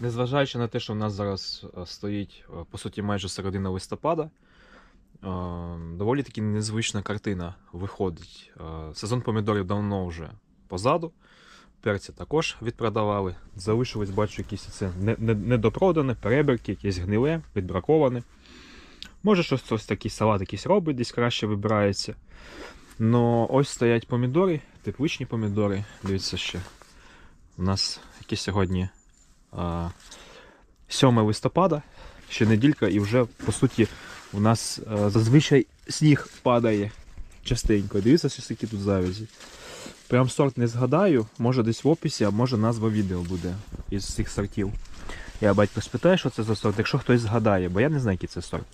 незважаючи на те, що в нас зараз е, стоїть, е, по суті, майже середина листопада, е, доволі таки незвична картина виходить. Сезон помідорів давно вже позаду. Перці також відпродавали. Залишилось, бачу, якісь це не- не- недопродане, перебірки, якесь гниле, відбраковане. Може, щось ось такий салат якийсь робить, десь краще вибирається. Ну, ось стоять помідори, тепличні помідори. Дивіться ще. У нас яке сьогодні 7 листопада, ще неділька, і вже, по суті, у нас зазвичай сніг падає частенько. Дивіться, що скільки тут завязі. Прям сорт не згадаю, може десь в описі, а може назва відео буде із цих сортів. Я батько спитаю, що це за сорт, якщо хтось згадає, бо я не знаю, який це сорт.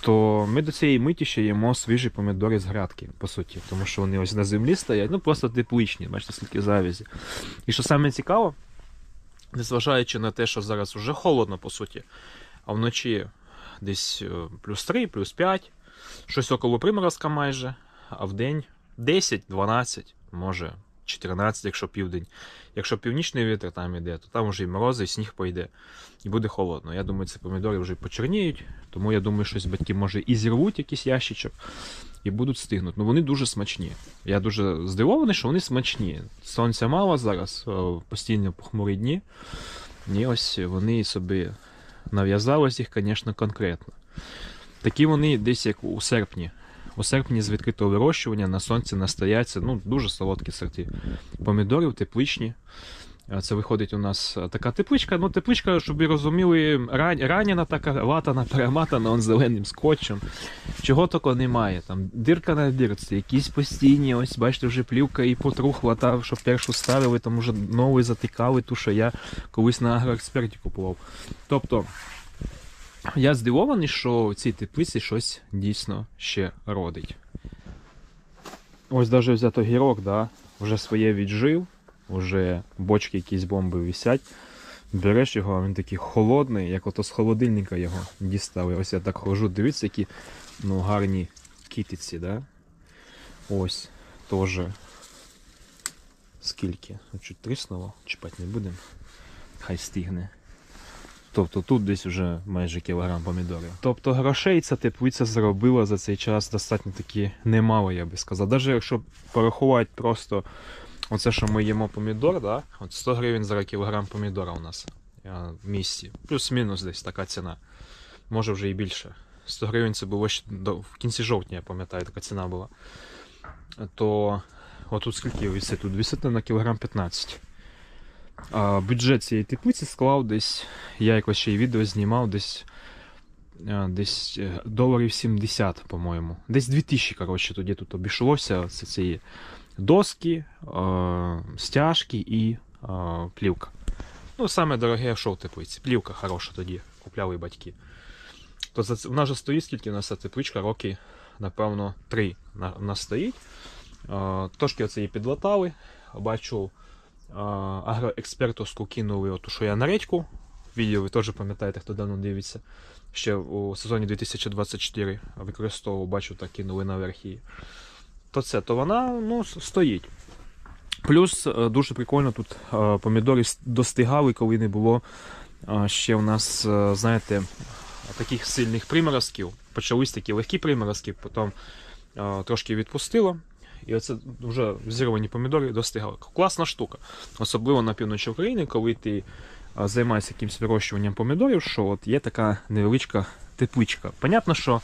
То ми до цієї миті ще їмо свіжі помідори з грядки, по суті, тому що вони ось на землі стоять, ну просто тепличні, бачите, скільки завязі. І що цікаво, незважаючи на те, що зараз вже холодно, по суті, а вночі десь е, плюс 3, плюс 5, щось около приморозка майже, а в день 10, 12, може 14, якщо південь. Якщо північний вітер там іде, то там вже і морози, і сніг пойде, і буде холодно. Я думаю, ці помідори вже й почерніють, тому я думаю, щось батьки може і зірвуть якийсь ящичок і будуть стигнути. Ну вони дуже смачні. Я дуже здивований, що вони смачні. Сонця мало зараз, е, постійно похмурі дні. І ось вони собі нав'язалось їх, звісно, конкретно. Такі вони десь як у серпні. У серпні з відкритого вирощування на сонці настояться ну, дуже солодкі сорти помідорів, тепличні. А Це виходить у нас е, така тепличка. Ну, тепличка, щоб ви розуміли, ран, ранена така, латана, перематана он зеленим скотчем. Чого такого немає. Там дирка на дирці, якісь постійні, ось бачите, вже плівка і потрухла, та, що першу ставили, там уже новий затикали, ту, що я колись на агроексперті купував. Тобто, я здивований, що в цій теплиці щось дійсно ще родить. Ось навіть взято гірок, да, вже своє віджив, вже бочки якісь бомби висять. Береш його, а він такий холодний, як ото з холодильника його дістали. Ось я так хожу, дивіться, які ну, гарні китиці, да? Ось, теж. Скільки? Ну, Чуть тріснуло, чіпати не будемо. Хай стигне. Тобто тут десь вже майже кілограм помідорів. Тобто грошей ця теплиця заробила за цей час достатньо таки немало, я би сказав. Навіть якщо порахувати просто оце, що ми їмо помідор, да? от 100 гривень за кілограм помідора у нас е, в місті. Плюс-мінус десь така ціна. Може вже і більше. 100 гривень це було ще до, в кінці жовтня, я пам'ятаю, така ціна була. То отут скільки висить? Тут висить на кілограм 15. А, бюджет цієї теплиці склав десь, я якось ще й відео знімав, десь, а, десь е, доларів 70, по-моєму. Десь 2000, коротше, тоді тут обійшлося. Це ці доски, стяжки і плівка. Ну, саме дороге що в теплиці. Плівка хороша тоді, купляли батьки. То це, у нас стоїть, скільки у нас ця тепличка, роки, напевно, 3 на, у нас стоїть. А, трошки оце її підлатали. Бачу, агроекспертовську кинули, оту, що я на редьку. Відео ви теж пам'ятаєте, хто давно дивиться. Ще у сезоні 2024 використовував, бачу, так кинули наверх її. То це, то вона ну, стоїть. Плюс е, дуже прикольно тут е, помідори достигали, коли не було е, ще у нас, знаєте, таких сильних приморозків. Почались такі легкі приморозки, потім трошки відпустило. І оце вже зірвані помідори достигали. Класна штука. Особливо на півночі України, коли ти займаєшся якимось вирощуванням помідорів, що от є така невеличка тепличка. Понятно, що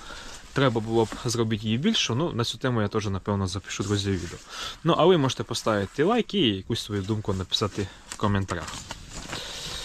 треба було б зробити її більше, ну на цю тему я теж, напевно, запишу друзі відео. Ну, а ви можете поставити лайк і якусь свою думку написати в коментарях.